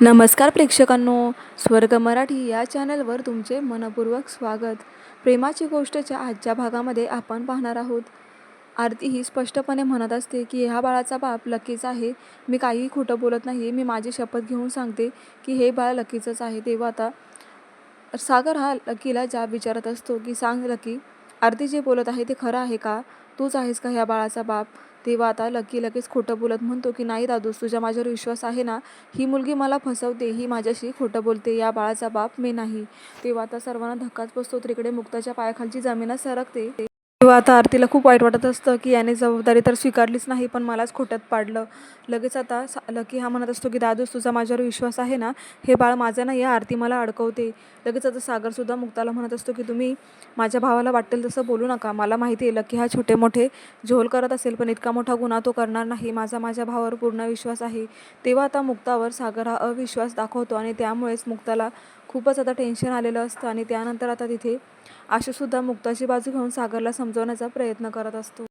नमस्कार प्रेक्षकांनो स्वर्ग मराठी या चॅनलवर तुमचे मनपूर्वक स्वागत. प्रेमाची गोष्टच्या आजच्या भागामध्ये आपण पाहणार आहोत. आरती ही स्पष्टपणे म्हणत असते की ह्या बाळाचा बाप लकीच आहे. मी काहीही खोटं बोलत नाही. मी माझी शपथ घेऊन सांगते की हे बाळ लकीचंच आहे. तेव्हा आता सागर हा लकीला जाब विचारत असतो की सांग लकी आरती जे बोलत आहे ते खरं आहे का? तूच आहेस का ह्या बाळाचा बाप? तेव्हा आता लकी लगेच खोटं बोलत म्हणतो की नाही दादूस तुझ्या माझ्यावर विश्वास आहे ना? ही मुलगी मला फसवते ही माझ्याशी खोटं बोलते या बाळाचा बाप मी नाही. तेव्हा आता सर्वांना धक्काच बसतो तिकडे मुक्ताच्या पायाखालची जमीनच सरकते. तेव्हा आता आरतीला खूप वाईट वाटत असतं की याने जबाबदारी तर स्वीकारलीच नाही पण मलाच खोट्यात पाडलं. लगेच आता सा लकी हा म्हणत असतो की दादूस तुझा माझ्यावर विश्वास आहे ना? हे बाळ माझं नाही आहे आरती मला अडकवते. लगेच आता सागरसुद्धा मुक्ताला म्हणत असतो की तुम्ही माझ्या भावाला वाटेल तसं बोलू नका. मला माहिती आहे लकी हा छोटे मोठे झोल करत असेल पण इतका मोठा गुन्हा तो करणार नाही. माझा माझ्या भावावर पूर्ण विश्वास आहे. तेव्हा आता मुक्तावर सागर हा अविश्वास दाखवतो आणि त्यामुळेच मुक्ताला खूपच आता टेन्शन आलेलं असतं आणि त्यानंतर आता तिथे आशूसुद्धा मुक्ताची बाजू घेऊन सागरला समजवण्याचा प्रयत्न करत असतो.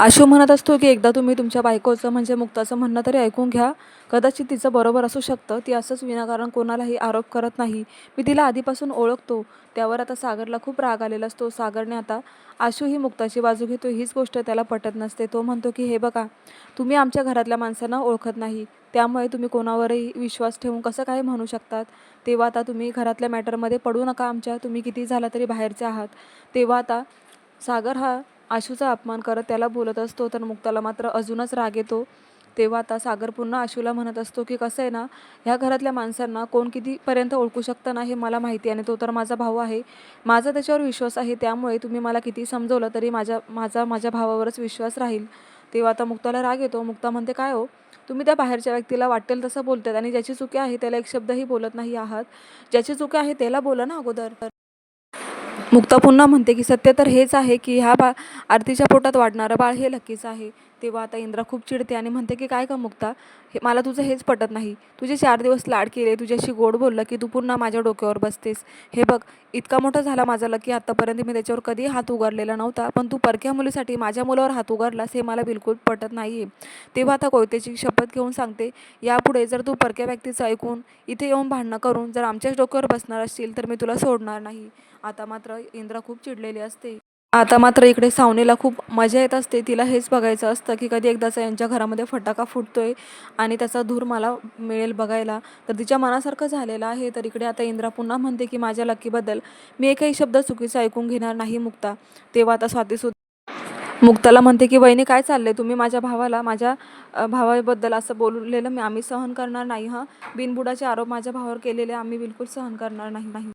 आशू म्हणत असतो की एकदा तुम्ही तुमच्या बायकोचं म्हणजे मुक्ताचं म्हणणं तरी ऐकून घ्या. कदाचित तिचं बरोबर असू शकतं. ती असंच विनाकारण कोणालाही आरोप करत नाही. मी तिला आधीपासून ओळखतो. त्यावर आता सागरला खूप राग आलेला असतो. सागरने आता आशू ही मुक्ताची बाजू घेतो हीच गोष्ट त्याला पटत नसते. तो म्हणतो की हे बघा तुम्ही आमच्या घरातल्या माणसांना ओळखत नाही. त्यामुळे तुम्ही कोणावरही विश्वास ठेवून कसं काय म्हणू शकतात? तेव्हा आता तुम्ही घरातल्या मॅटरमध्ये पडू नका आमच्या. तुम्ही किती झाला तरी बाहेरचे आहात. तेव्हा आता सागर हा आशूचा अपमान करत त्याला बोलत असतो तर मुक्ताला मात्र अजूनच राग येतो. तेव्हा आता सागर पुन्हा आशूला म्हणत असतो की कसं आहे ना ह्या घरातल्या माणसांना कोण कितीपर्यंत ओळखू शकतं ना हे मला माहिती आणि तो तर माझा भाऊ आहे. माझा त्याच्यावर विश्वास आहे त्यामुळे तुम्ही मला किती समजवलं तरी माझ्या माझा माझ्या भावावरच विश्वास राहील. तेव्हा आता मुक्ताला राग येतो. मुक्ता म्हणते काय हो? तुम्ही त्या बाहेरच्या व्यक्तीला वाटेल तसं बोलतात आणि ज्याची चुकी आहे त्याला एक शब्दही बोलत नाही आहात. ज्याची चुकी आहे त्याला बोला ना अगोदर. मुक्ता पुन्हा म्हणते की सत्य तर हेच आहे की ह्या बा आरतीच्या पोटात वाढणारं बाळ हे लक्कीच आहे. तेव्हा आता इंद्रा खूप चिडते आणि म्हणते की काय का मुक्ता? हे मला तुझं हेच पटत नाही. तुझे चार दिवस लाड केले तुझ्याशी गोड बोललं की तू पुन्हा माझ्या डोक्यावर बसतेस. हे बघ इतका मोठा झाला माझा लकी आत्तापर्यंत मी त्याच्यावर कधी हात उगारलेला नव्हता पण तू परक्या मुलीसाठी माझ्या मुलावर हात उगारलास हे मला बिलकुल पटत नाही आहे तेव्हा आता कोयतेची शपथ घेऊन सांगते यापुढे जर तू परक्या व्यक्तीचं ऐकून इथे येऊन भांडणं करून जर आमच्याच डोक्यावर बसणार असशील तर मी तुला सोडणार नाही. आता मात्र इंद्रा खूप चिडलेली असते. आता मात्र इकडे सावनेला खूप मजा येत असते. तिला हेच बघायचं असतं की कधी एकदाचा यांच्या घरामध्ये फटाका फुटतोय आणि त्याचा धूर मला मिळेल बघायला. तर तिच्या मनासारखं झालेलं आहे. तर इकडे आता इंद्रा पुन्हा म्हणते की माझ्या लकीबद्दल मी एकही शब्द चुकीचा ऐकून घेणार नाही मुक्ता. तेव्हा आता स्वातीसुद्धा मुक्ताला म्हणते की वहिनी काय चाललंय? तुम्ही माझ्या भावाला माझ्या भावाबद्दल असं बोललेलं मी आम्ही सहन करणार नाही हां? बिनबुडाचे आरोप माझ्या भावावर केलेले आम्ही बिलकुल सहन करणार नाही नाही.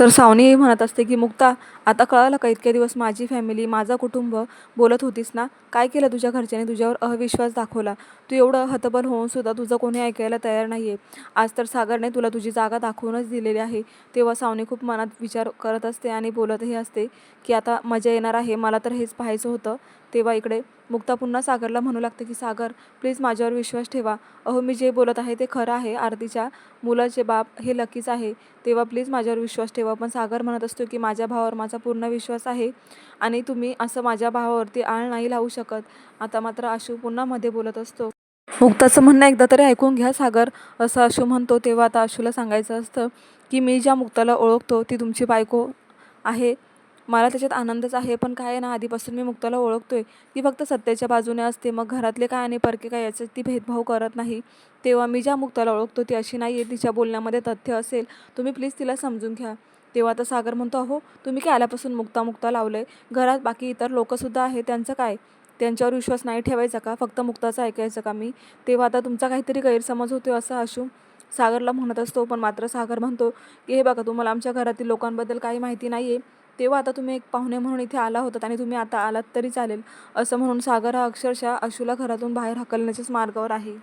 तर सावनी म्हणत असते की मुक्ता आता कळालं का इतके दिवस माझी फॅमिली माझं कुटुंब बोलत होतीस ना? काय केलं तुझ्या घरच्यांनी तुझ्यावर अविश्वास दाखवला? तू एवढं हतबल होऊन सुद्धा तुझं कोणी ऐकायला तयार नाही आहे आज तर सागरने तुला तुझी जागा दाखवूनच दिलेली आहे. तेव्हा सावनी खूप मनात विचार करत असते आणि बोलतही असते की आता मजा येणार आहे. मला तर हेच पाहायचं होतं. तेव्हा इकडे मुक्ता पुन्हा सागरला म्हणू लागते की सागर प्लीज माझ्यावर विश्वास ठेवा. अहो मी जे बोलत आहे ते खरं आहे. आरतीच्या मुलाचे बाप हे लकीच आहे. तेव्हा प्लीज माझ्यावर विश्वास ठेवा. पण सागर म्हणत असतो की माझ्या भावावर माझा पूर्ण विश्वास आहे आणि तुम्ही असं माझ्या भावावरती आळ नाही लावू शकत. आता मात्र आशू पुन्हा मध्ये बोलत असतो. मुक्ताचं म्हणणं एकदा तरी ऐकून घ्या सागर असं आशू म्हणतो तेव्हा आता आशूला सांगायचं असतं की मी ज्या मुक्ताला ओळखतो ती तुमची बायको आहे. मला त्याच्यात आनंदच आहे पण काय आहे ना आधीपासून मी मुक्ताला ओळखतोय. ती फक्त सत्याच्या बाजूने असते. मग घरातले काय आणि परके काय याचं ती भेदभाव करत नाही. तेव्हा मी ज्या मुक्ताला ओळखतो ती अशी नाही आहे तिच्या बोलण्यामध्ये तथ्य असेल. तुम्ही प्लीज तिला समजून घ्या. तेव्हा आता सागर म्हणतो अहो तुम्ही काय आल्यापासून मुक्ता मुक्ता लावलं आहे घरात बाकी इतर लोकंसुद्धा आहे त्यांचं काय? त्यांच्यावर विश्वास नाही ठेवायचा का? फक्त मुक्ताचं ऐकायचं का मी? तेव्हा आता तुमचा काहीतरी गैरसमज होतो असं आशू. सागरला म्हणत असतो पण मात्र सागर म्हणतो की हे बघा तुम्हाला आमच्या घरातील लोकांबद्दल काही माहिती नाही आहे तेव्हा आता तुम्ही एक पाहुणे म्हणून इथे आला होतात आणि तुम्ही आता आलात तरी चालेल. असं म्हणून सागर हा अक्षरशः अशूला घरातून बाहेर हकलण्याच्याच मार्गावर आहे.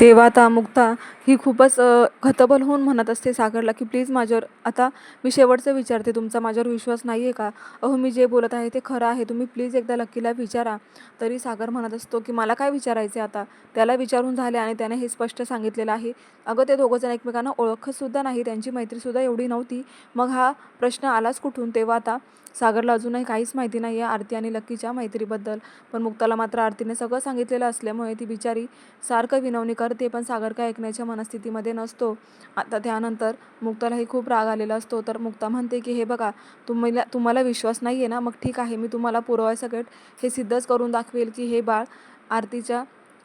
तेव्हा आता मुक्ता ही खूपच अ, हतबल होऊन म्हणत असते सागरला की प्लीज माझ्यावर आता मी शेवटचं विचारते तुमचा माझ्यावर विश्वास नाही आहे का? अहो मी जे बोलत आहे ते खरं आहे तुम्ही प्लीज एकदा लक्कीला विचारा. तरी सागर म्हणत असतो की मला काय विचारायचे आता? त्याला विचारून झाले आणि त्याने हे स्पष्ट सांगितलेलं आहे. अगं ते दोघंजण एकमेकांना ओळखतसुद्धा नाही त्यांची मैत्रीसुद्धा एवढी नव्हती. मग हा प्रश्न आलाच कुठून? तेव्हा आता सागरला अजूनही काहीच माहिती नाही आहे आरती आणि लक्कीच्या मैत्रीबद्दल. पण मुक्ताला मात्र आरतीने सगळं सांगितलेलं असल्यामुळे ती बिचारी सारखं विनवणी करते पण सागर काय ऐकण्याच्या मनस्थितीमध्ये नसतो. आता त्यानंतर मुक्तालाही खूप राग आलेला असतो. तर मुक्ता म्हणते की हे बघा तुम्हाला तुम्हाला विश्वास नाही आहे ना? मग ठीक आहे मी तुम्हाला पुरवायसकट हे सिद्धच करून दाखवेल की हे बाळ आरतीच्या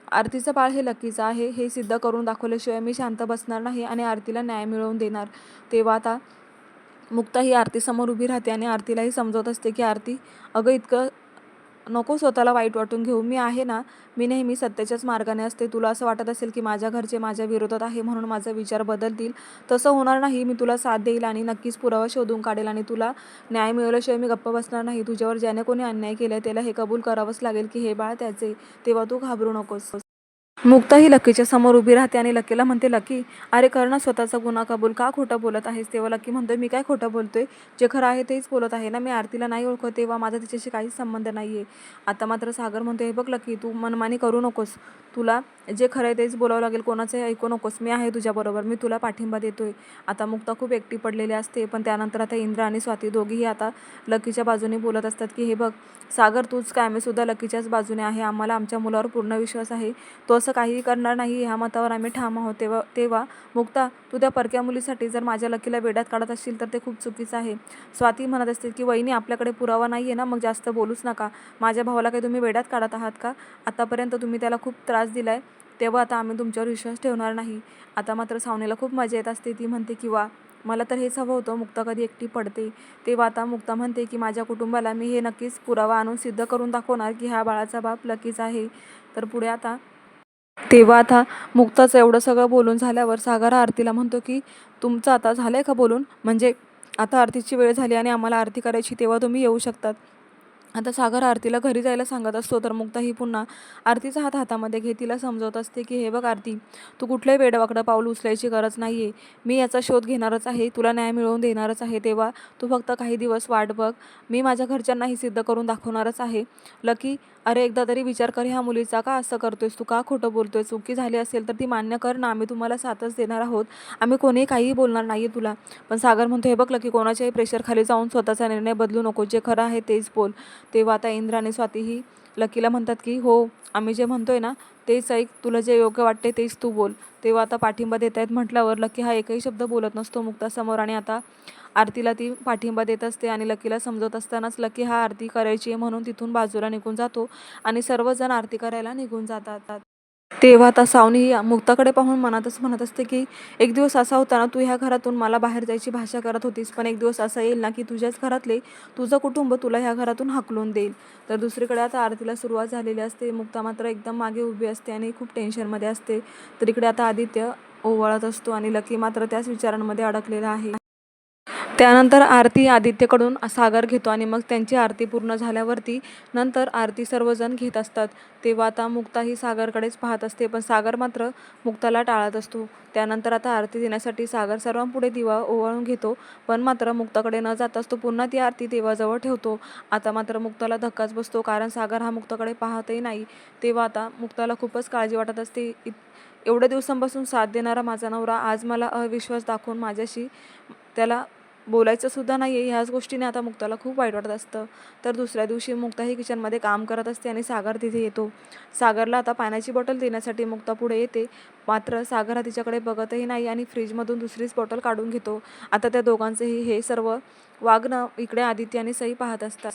आरतीचं बाळ हे लकीचं आहे. हे सिद्ध करून दाखवल्याशिवाय मी शांत बसणार नाही आणि आरतीला न्याय मिळवून देणार. तेव्हा आता मुक्ता ही आरतीसमोर उभी राहते आणि आरतीलाही समजवत असते की आरती अगं इतकं नको स्वतःला वाईट वाटून घेऊ. मी आहे ना मी नेहमी सत्याच्याच मार्गाने असते. तुला असं वाटत असेल की माझ्या घरचे माझ्या विरोधात आहे म्हणून माझा विचार बदलतील. तसं होणार नाही. मी तुला साथ देईल आणि नक्कीच पुरावा शोधून काढेल आणि तुला न्याय मिळवल्याशिवाय मी गप्प बसणार नाही. तुझ्यावर ज्याने कोणी अन्याय केला त्याला हे कबूल करावंच लागेल की हे बाळ त्याचे तेव्हा तू घाबरू नकोस. मुक्ता ही लकीच्या समोर उभी राहते आणि लकीला म्हणते लकी अरे कर ना स्वतःचा गुन्हा कबूल. का खोटं बोलत आहेस तेव्हा? लकी म्हणतोय मी काय खोटं बोलतोय? जे खरं आहे तेच बोलत आहे ना. मी आरतीला नाही ओळखत तेव्हा माझा तिच्याशी काहीच संबंध नाही आहे आता मात्र सागर म्हणतोय हे बघ लकी तू मनमानी करू नकोस. तुला जे खरं आहे तेच बोलावं लागेल. कोणाचंही ऐकू नकोस. मी आहे तुझ्याबरोबर मी तुला पाठिंबा देतोय. आता मुक्ता खूप एकटी पडलेली असते पण त्यानंतर आता इंद्र आणि स्वाती दोघीही आता लकीच्या बाजूने बोलत असतात की हे बघ सागर तूच काय मी सुद्धा लकीच्याच बाजूने आहे. आम्हाला आमच्या मुलावर पूर्ण विश्वास आहे. तो असं काहीही करणार नाही ह्या मतावर आम्ही ठाम आहोत. तेव्हा तेव्हा मुक्ता तू त्या परक्या मुलीसाठी जर माझ्या लकीला वेड्यात काढत असशील तर ते खूप चुकीचं आहे. स्वाती म्हणत असते की वहिनी आपल्याकडे पुरावा नाही आहे ना मग जास्त बोलूच नका. माझ्या भावाला काही तुम्ही वेड्यात काढत आहात का? आतापर्यंत तुम्ही त्याला खूप त्रास दिला आहे तेव्हा आता आम्ही तुमच्यावर विश्वास ठेवणार नाही. आता मात्र सावनेला खूप मजा येत असते ती म्हणते की वा मला तर हेच हवं होतं मुक्ता कधी एकटी पडते. तेव्हा आता मुक्ता म्हणते की माझ्या कुटुंबाला मी हे नक्कीच पुरावा आणून सिद्ध करून दाखवणार की ह्या बाळाचा बाप लकीच आहे. तर पुढे आता तेव्हा आता मुक्ताचं एवढं सगळं बोलून झाल्यावर सागर आरतीला म्हणतो की तुमचं आता झालं आहे का बोलून? म्हणजे आता आरतीची वेळ झाली आणि आम्हाला आरती करायची तेव्हा तुम्ही येऊ शकतात. आता सागर आरतीला घरी जायला सांगत असतो तर मुक्ता ही पुन्हा आरतीचा हात हातामध्ये घेत तिला समजवत असते की हे बघ आरती तू कुठल्याही वेडवाकडं पाऊल उचलायची गरज नाही आहे मी याचा शोध घेणारच आहे तुला न्याय मिळवून देणारच आहे तेव्हा तू फक्त काही दिवस वाट बघ. मी माझ्या घरच्यांनाही सिद्ध करून दाखवणारच आहे. लकी अरे एकदा तरी विचार कर ह्या मुलीचा का असं करतोयस? तू का खोटं बोलतोय चुकी झाली असेल तर ती मान्य कर ना आम्ही तुम्हाला साथच देणार आहोत. आम्ही कोणीही काहीही बोलणार नाही तुला. पण सागर म्हणतो हे बघ लकी कोणाच्याही प्रेशरखाली जाऊन स्वतःचा निर्णय बदलू नको जे खरं आहे तेच बोल. तेव्हा आता इंद्र आणि स्वातीही लकीला म्हणतात की हो आम्ही जे म्हणतोय ना तेच ऐक तुला जे योग्य वाटते तेच तू बोल. तेव्हा आता पाठिंबा देत आहेत म्हटल्यावर लकी हा एकही शब्द बोलत नसतो मुक्तासमोर आणि आता आरतीला ती पाठिंबा देत असते आणि लकीला समजत असतानाच लकी हा आरती करायची आहे म्हणून तिथून बाजूला निघून जातो आणि सर्वजण आरती करायला निघून जातात. तेव्हा आता सावनी मुक्ताकडे पाहून मनातच म्हणत असते की एक दिवस असा होता ना तू ह्या घरातून मला बाहेर जायची भाषा करत होतीस पण एक दिवस असा येईल ना की तुझ्याच घरातले तुझं कुटुंब तुला ह्या घरातून हाकलून देईल. तर दुसरीकडे आता आरतीला सुरुवात झालेली असते. मुक्ता मात्र एकदम मागे उभी असते आणि खूप टेन्शनमध्ये असते. तर इकडे आता आदित्य ओवाळत असतो आणि लकी मात्र त्याच विचारांमध्ये अडकलेला आहे. त्यानंतर आरती आदित्यकडून सागर घेतो आणि मग त्यांची आरती पूर्ण झाल्यावरती नंतर आरती सर्वजण घेत असतात. तेव्हा आता मुक्ता ही सागरकडेच पाहत असते पण सागर मात्र मुक्ताला टाळत असतो. त्यानंतर आता आरती देण्यासाठी सागर सर्वांपुढे दिवा ओवाळून घेतो पण मात्र मुक्ताकडे न जाताच तो पुन्हा ती आरती देवाजवळ ठेवतो. आता मात्र मुक्ताला धक्काच बसतो कारण सागर हा मुक्ताकडे पाहतही नाही. तेव्हा आता मुक्ताला खूपच काळजी वाटत असते. इत एवढ्या दिवसांपासून साथ देणारा माझा नवरा आज मला अविश्वास दाखवून माझ्याशी त्याला बोलायचं सुद्धा नाही आहे ह्याच गोष्टीने आता मुक्ताला खूप वाईट वाटत असतं. तर दुसऱ्या दिवशी मुक्ता ही किचनमध्ये काम करत असते आणि सागर तिथे येतो. सागरला आता पाण्याची बॉटल देण्यासाठी मुक्ता पुढे येते. मात्र सागर हा तिच्याकडे बघतही नाही आणि फ्रीजमधून दुसरीच बॉटल काढून घेतो. आता त्या दोघांचंही हे सर्व वागणं इकडे आदित्य आणि सई पाहत असतात.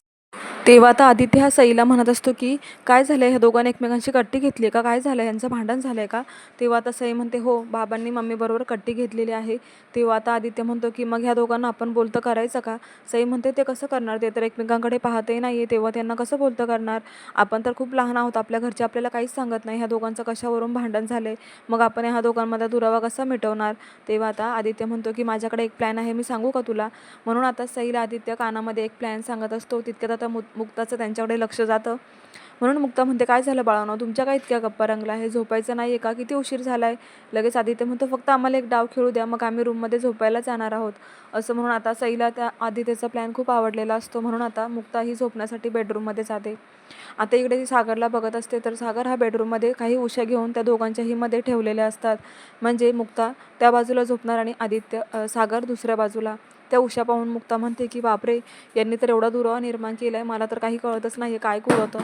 तेव्हा आता आदित्य हा सईला म्हणत असतो की काय झालं आहे ह्या दोघांनी एकमेकांची कट्टी घेतली आहे का? काय झालं आहे यांचं भांडण झालं आहे का? तेव्हा आता सई म्हणते हो बाबांनी मम्मीबरोबर कट्टी घेतलेली आहे. तेव्हा आता आदित्य म्हणतो की मग ह्या दोघांना आपण बोलतं करायचं का? सई म्हणते ते कसं करणार? ते तर एकमेकांकडे पाहतही नाही आहे तेव्हा त्यांना कसं बोलतं करणार? आपण तर खूप लहान आहोत. आपल्या घरचे आपल्याला काहीच सांगत नाही. ह्या दोघांचं कशावरून भांडण झालं आहे मग आपण ह्या दोघांमध्ये दुरावा कसा मिटवणार? तेव्हा आता आदित्य म्हणतो की माझ्याकडे एक प्लॅन आहे. मी सांगू का तुला? म्हणून आता सईला आदित्य कानामध्ये एक प्लॅन सांगत असतो. तितक्यात आता मु मुक्ताचं त्यांच्याकडे लक्ष जातं. म्हणून मुक्ता म्हणते काय झालं बाळानो? तुमच्या काय इतक्या गप्पा रंगला आहे झोपायचं नाही आहे का? किती उशीर झाला आहे लगेच आदित्य म्हणतो फक्त आम्हाला एक डाव खेळू द्या मग आम्ही रूममध्ये झोपायला जाणार आहोत. असं म्हणून आता सईला त्या आदित्यचा प्लॅन खूप आवडलेला असतो. म्हणून आता मुक्ता ही झोपण्यासाठी बेडरूममध्ये जाते. आता इकडे ती सागरला बघत असते तर सागर हा बेडरूममध्ये काही उशा घेऊन त्या दोघांच्याही मध्ये ठेवलेल्या असतात. म्हणजे मुक्ता त्या बाजूला झोपणार आणि आदित्य सागर दुसऱ्या बाजूला. त्या उशा पाहून मुक्ता म्हणते की बापरे यांनी तर एवढा दुरावा निर्माण केला आहे मला तर काही कळतच नाही काय कुळतं?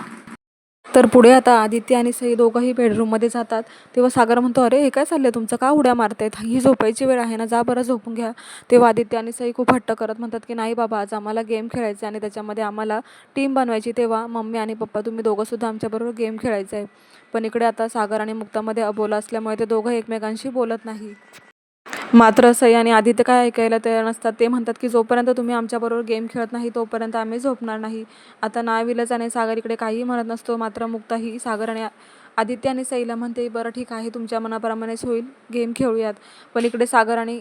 तर पुढे आता आदित्य आणि सई दोघंही बेडरूममध्ये जातात. तेव्हा सागर म्हणतो अरे हे काय चाललंय तुमचं? का उड्या मारतायत? ही झोपायची वेळ आहे ना जा बरं झोपून घ्या. तेव्हा आदित्य आणि सई खूप हट्ट करत म्हणतात की नाही बाबा आज आम्हाला गेम खेळायचा आहे आणि त्याच्यामध्ये आम्हाला टीम बनवायची. तेव्हा मम्मी आणि पप्पा तुम्ही दोघंसुद्धा आमच्याबरोबर गेम खेळायचा आहे. पण इकडे आता सागर आणि मुक्तामध्ये अबोला असल्यामुळे ते दोघं एकमेकांशी बोलत नाही. मात्र सई आणि आदित्य काय ऐकायला तयार नसतात ते म्हणतात की जोपर्यंत तुम्ही आमच्याबरोबर गेम खेळत नाही तोपर्यंत आम्ही झोपणार नाही. आता नाविलच आणि सागर इकडे काहीही म्हणत नसतो मात्र मुक्ता ही सागर आणि आदित्य आणि सईला म्हणते बरं ठीक आहे तुमच्या मनाप्रमाणेच होईल गेम खेळूयात. पण इकडे सागर आणि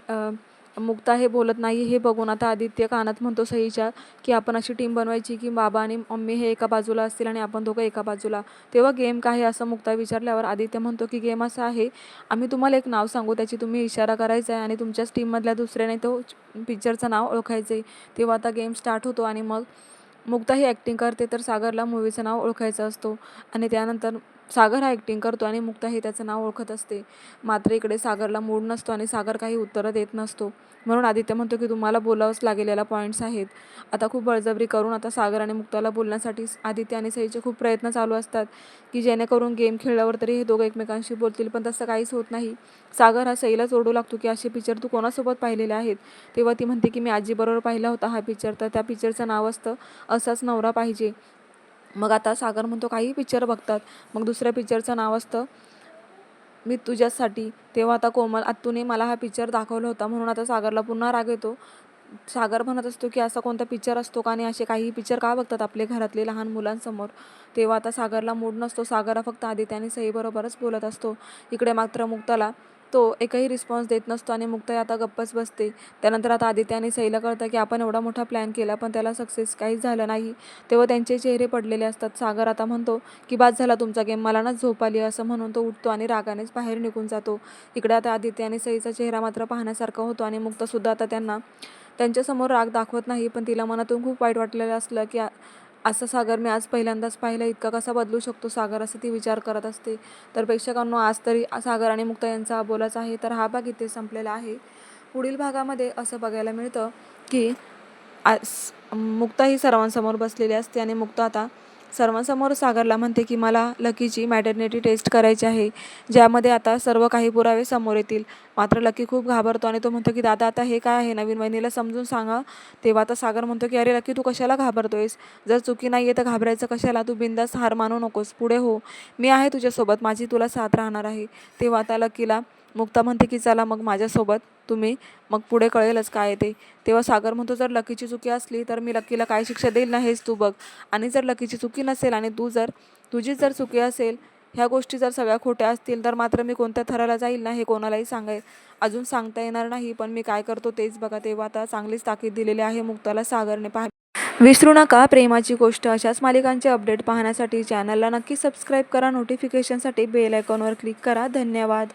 मुक्ता हे बोलत नाही हे बघून आता आदित्य कानात म्हणतो सईच्या की आपण अशी टीम बनवायची की बाबा आणि मम्मी हे एका बाजूला असतील आणि आपण दोघं एका बाजूला. तेव्हा गेम काय आहे असं मुक्ता विचारल्यावर आदित्य म्हणतो की गेम असा आहे आम्ही तुम्हाला एक नाव सांगू त्याची तुम्ही इशारा करायचा आहे आणि तुमच्याच टीममधल्या दुसऱ्याने तो पिक्चरचं नाव ओळखायचं आहे तेव्हा आता गेम स्टार्ट होतो आणि मग मुक्ता ही ॲक्टिंग करते तर सागरला मूवीचं नाव ओळखायचं असतो. आणि त्यानंतर सागर हा ॲक्टिंग करतो आणि मुक्ता हे त्याचं नाव ओळखत असते. मात्र इकडे सागरला मूड नसतो आणि सागर काही उत्तरं देत नसतो. म्हणून आदित्य म्हणतो की तुम्हाला बोलावंच लागेल याला पॉईंट्स आहेत. आता खूप बळजबरी करून आता सागर आणि मुक्ताला बोलण्यासाठी आदित्य आणि सईचे खूप प्रयत्न चालू असतात की जेणेकरून गेम खेळल्यावर तरी हे दोघं एकमेकांशी बोलतील पण तसं काहीच होत नाही. सागर हा सईलाच ओरडू लागतो की असे पिक्चर तू कोणासोबत पाहिलेले आहेत? तेव्हा ती म्हणते की मी आजीबरोबर पाहिला होता हा पिक्चर तर त्या पिक्चरचं नाव असतं असाच नवरा पाहिजे. मग आता सागर म्हणतो काही पिक्चर बघतात. मग दुसऱ्या पिक्चरचं नाव असतं मी तुझ्यासाठी. तेव्हा आता कोमल आत्तूने मला हा पिक्चर दाखवला होता. म्हणून आता सागरला पुन्हा राग येतो. सागर म्हणत असतो की असा कोणता पिक्चर असतो का आणि असे काही पिक्चर का बघतात आपले घरातले लहान मुलांसमोर? तेव्हा आता सागरला मूड नसतो. सागर हा फक्त आदित्य आणि सईबरोबरच बोलत असतो. इकडे मात्र मुक्ताला तो एकही रिस्पॉन्स देत नसतो आणि मुक्ताई आता गप्पच बसते. त्यानंतर आता आदित्य आणि सईला कळतं की आपण एवढा मोठा प्लॅन केला पण त्याला सक्सेस काहीच झालं नाही. तेव्हा त्यांचे चेहरे पडलेले असतात. सागर आता म्हणतो की बाद झाला तुमचा गेम मला ना झोप आली असं म्हणून तो उठतो आणि रागानेच बाहेर निघून जातो. इकडे आता आदित्य आणि सईचा चेहरा मात्र पाहण्यासारखा होतो आणि मुक्तासुद्धा आता त्यांना त्यांच्यासमोर राग दाखवत नाही पण तिला मनातून खूप वाईट वाटलेलं असलं की असं सागर मी आज पहिल्यांदाच पाहिलं इतका कसा बदलू शकतो सागर असं ती विचार करत असते. तर प्रेक्षकांनो आज तरी सागर आणि मुक्ता यांचा बोलाच आहे तर हा भाग इथे संपलेला आहे. पुढील भागामध्ये असं बघायला मिळतं की आज मुक्ता ही सर्वांसमोर बसलेली असते आणि मुक्ता आता सर्वांसमोर सागरला म्हणते की मला लकीची मॅटर्निटी टेस्ट करायची आहे ज्यामध्ये आता सर्व काही पुरावे समोर येतील. मात्र लकी खूप घाबरतो आणि तो म्हणतो की दादा आता हे काय आहे? नवीन वहिनीला समजून सांगा. तेव्हा आता सागर म्हणतो की अरे लकी तू कशाला घाबरतोयस? जर चुकी नाही आहे तर घाबरायचं कशाला? तू बिंदास हार मानू नकोस. पुढे हो. मी आहे तुझ्यासोबत. माझी तुला साथ राहणार आहे. तेव्हा आता लकीला मुक्ता म्हणते की चला मग माझ्यासोबत तुम्ही मग पुढे कळेलच काय ते. तेव्हा सागर म्हणतो जर लकीची चुकी असली तर मी लकीला काय शिक्षा देईल ना हेच तू बघ. आणि जर लकीची चुकी नसेल आणि तू जर तुझी जर चुकी असेल ह्या गोष्टी जर सगळ्या खोट्या असतील तर मात्र मी कोणत्या थराला जाईल ना हे कोणालाही सांगाय अजून सांगता येणार नाही पण मी काय करतो तेच बघा. तेव्हा आता चांगलीच ताकीद दिलेली आहे मुक्ताला सागरने पाह विसरू नका प्रेमाची गोष्ट. अशाच मालिकांचे अपडेट पाहण्यासाठी चॅनलला नक्की सबस्क्राईब करा. नोटिफिकेशनसाठी बेल आयकॉनवर क्लिक करा. धन्यवाद.